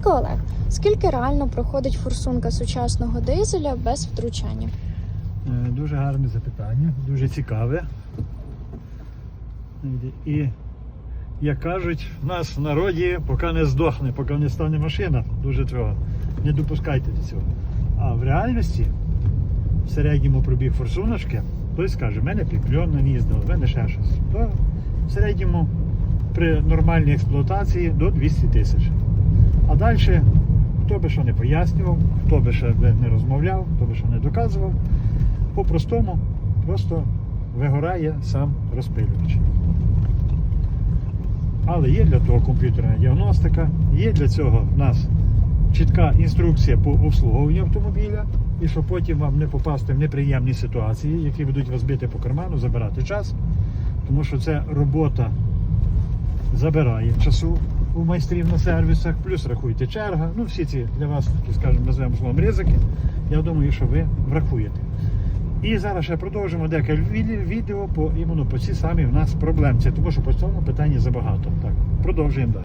Дядько Олег, скільки реально проходить форсунка сучасного дизеля без втручання? Е, Дуже гарне запитання, дуже цікаве. І, як кажуть, в нас в народі, поки не здохне, поки не стане машина, дуже цього. Не допускайте до цього. А в реальності, в середньому пробіг форсуночки, хтось скаже, в мене півмільйон не їздив, в мене ще щось. То в середньому при нормальній експлуатації до 200 тисяч. А далі, хто би що не пояснював, хто би ще не розмовляв, хто би що не доказував, по-простому просто вигорає сам розпилювач. Але є для того комп'ютерна діагностика, є для цього в нас чітка інструкція по обслуговуванню автомобіля, і щоб потім вам не попасти в неприємні ситуації, які будуть вас бити по карману, забирати час. Тому що це робота забирає часу у майстрів на сервісах, плюс рахуйте черга. Ну, всі ці для вас, такі, скажімо, називаємо словом ризики. Я думаю, що ви врахуєте. І зараз ще продовжимо декілька відео по іменно по цій самій в нас проблемці, тому що по цьому питанні забагато. Так, продовжуємо далі.